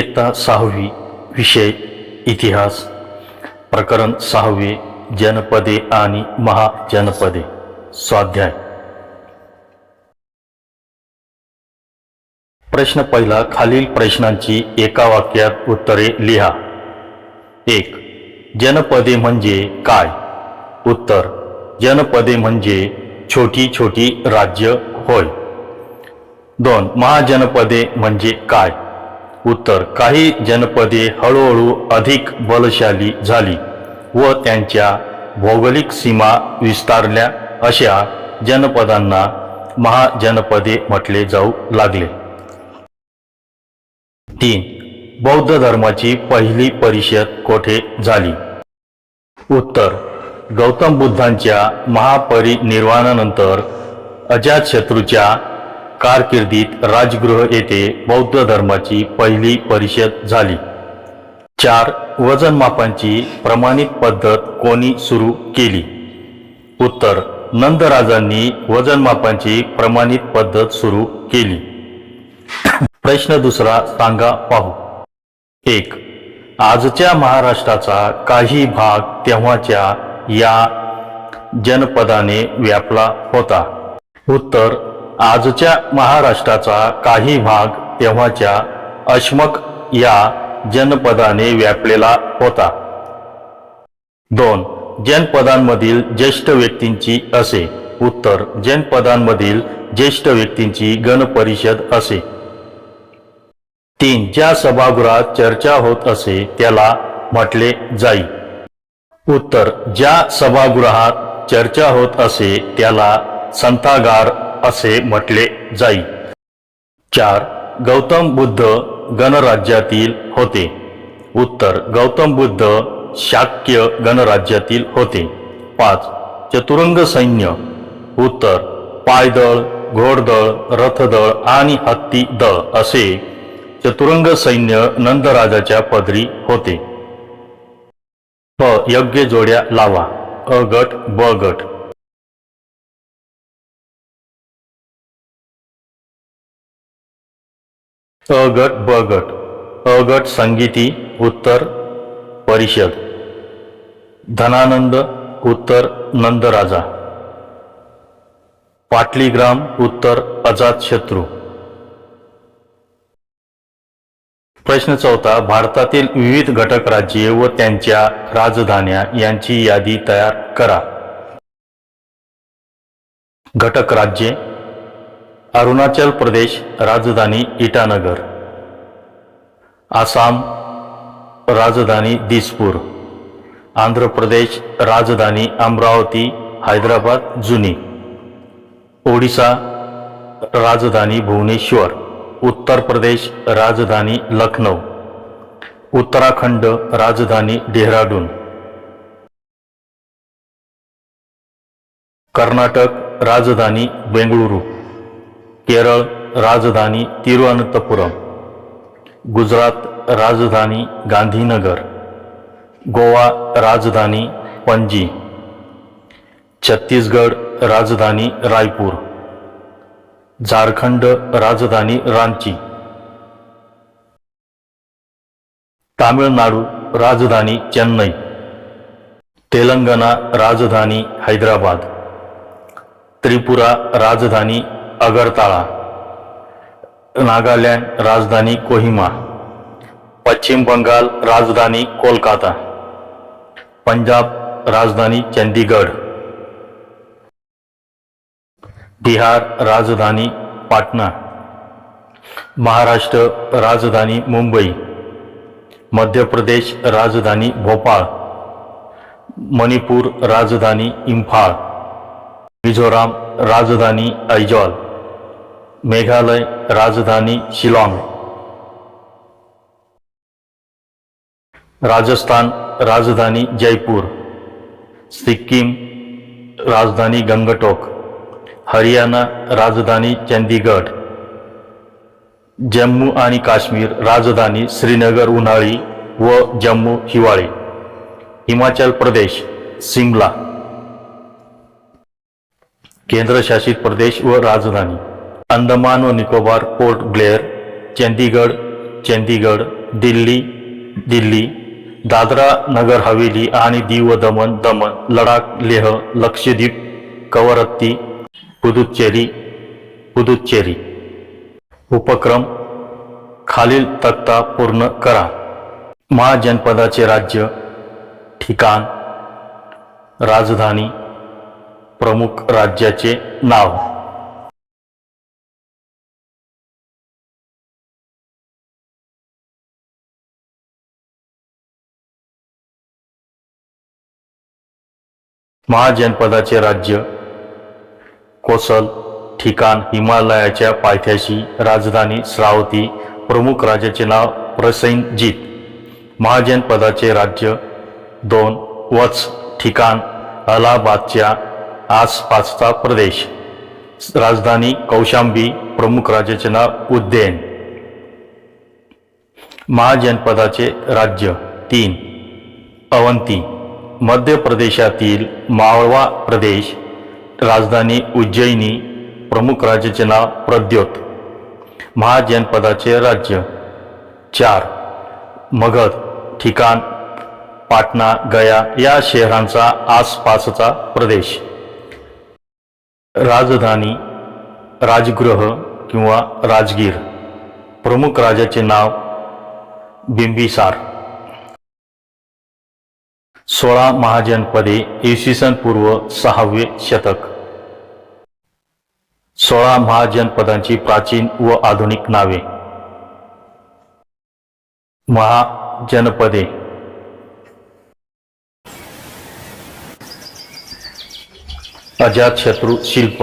इयत्ता सहावी विषय इतिहास प्रकरण सहावे जनपदे आणि महाजनपदे स्वाध्याय. प्रश्न पहिला खालील प्रश्नांची एका वाक्यात उत्तरे लिहा. एक जनपदे म्हणजे काय? उत्तर जनपदे म्हणजे छोटी छोटी राज्य होय. दोन महाजनपदे म्हणजे काय? उत्तर. काही जनपदे हळूहळू अधिक बलशाली झाली व त्यांच्या भौगोलिक सीमा विस्तारल्या अशा जनपदांना महाजनपदे म्हटले जाऊ लागले. तीन. बौद्ध धर्माची पहिली परिषद कोठे झाली? उत्तर. गौतम बुद्धांच्या महापरिनिर्वाणानंतर अजातशत्रूच्या कारकिर्दीत राजगृह येथे बौद्ध धर्माची पहिली परिषद झाली. चार वजनमापांची प्रमाणित पद्धत कोणी सुरू केली? उत्तर नंदराजांनी वजनमापांची प्रमाणित पद्धत सुरू केली. प्रश्न दुसरा सांगा पाहू. एक आजच्या महाराष्ट्राचा काही भाग तेव्हाच्या या जनपदाने व्यापला होता. उत्तर आजच्या महाराष्ट्राचा काही भाग तेव्हाच्या अश्मक या जनपदाने व्यापलेला होता. दोन जनपदांमधील ज्येष्ठ व्यक्तींची असे. उत्तर जनपदांमधील ज्येष्ठ व्यक्तींची गणपरिषद असे. तीन ज्या सभागृहात चर्चा होत असे त्याला म्हटले जाई. उत्तर ज्या सभागृहात चर्चा होत असे त्याला संथागार असे म्हटले जाई. चार गौतम बुद्ध गणराज्यातील होते. उत्तर गौतम बुद्ध शाक्य गणराज्यातील होते. पाच चतुरंग सैन्य. उत्तर पायदळ घोडदळ रथदळ आणि हत्ती दळ असे चतुरंग सैन्य नंदराजाच्या पदरी होते. प यज्ञ जोड्या लावा. अ गट ब गट. अ गट ब गट अ गट संगीती उत्तर परिषद. धनानंद उत्तर नंदराजा. पाटलीग्राम उत्तर अजातशत्रू प्रश्न चौथा भारतातील विविध घटक राज्ये व त्यांच्या राजधान्या यांची यादी तयार करा. घटक राज्ये अरुणाचल प्रदेश राजधानी इटानगर आसाम राजधानी दिसपूर आंध्र प्रदेश राजधानी अमरावती हैदराबाद जुनी ओडिसा राजधानी भुवनेश्वर उत्तर प्रदेश राजधानी लखनौ उत्तराखंड राजधानी डेहराडून कर्नाटक राजधानी बेंगळुरू केरळ राजधानी तिरुअनंतपुरम गुजरात राजधानी गांधीनगर गोवा राजधानी पणजी छत्तीसगड राजधानी रायपूर झारखंड राजधानी रांची तामिळनाडू राजधानी चेन्नई तेलंगणा राजधानी हैदराबाद त्रिपुरा राजधानी अगरताळा नागालँड राजधानी कोहिमा पश्चिम बंगाल राजधानी कोलकाता पंजाब राजधानी चंदीगड बिहार राजधानी पाटणा महाराष्ट्र राजधानी मुंबई मध्य प्रदेश राजधानी भोपाळ मणिपूर राजधानी इम्फाळ मिझोराम राजधानी ऐजॉल. मेघालय राजधानी शिलाँग. राजस्थान राजधानी जयपूर. सिक्कीम राजधानी गंगटोक. हरियाणा राजधानी चंदीगड जम्मू आणि काश्मीर राजधानी श्रीनगर उन्हाळी व जम्मू हिवाळी. हिमाचल प्रदेश सिमला. केंद्रशासित प्रदेश व राजधानी. अंदमान व निकोबार पोर्ट ब्लेअर चंदीगड चंदीगड दिल्ली दिल्ली दादरा नगर हवेली आणि दीव दमन दमन लडाख लेह लक्षद्वीप कवरत्ती पुदुच्चेरी पुदुच्चेरी। उपक्रम खालील तक्ता पूर्ण करा। महाजनपदाचे राज्य ठिकाण राजधानी प्रमुख राज्याचे नाव। महाजनपदाचे राज्य. कोसल ठिकाण हिमालयाच्या पायथ्याशी राजधानी श्रावती प्रमुख राजाचे नाव प्रसेनजीत महाजनपदाचे राज्य दोन वत्स ठिकाण अलाहाबादच्या आसपासचा प्रदेश. राजधानी कौशांबी प्रमुख राजाचे नाव उज्जैन. महाजनपदाचे राज्य तीन अवंती. मध्य प्रदेशातील माळवा प्रदेश राजधानी उज्जैनी प्रमुख राज्याचे नाव प्रद्योत. महाजनपदाचे राज्य. चार. मगध ठिकाण पाटणा गया या शहरांचा आसपासचा प्रदेश. राजधानी राजगृह किंवा राजगीर. प्रमुख राजाचे नाव बिंबिसार. सोळा महाजनपदे इसवी सन पूर्व सहावे शतक. सोळा महाजनपदांची प्राचीन व आधुनिक नावे. महाजनपदे. अजातशत्रू शिल्प.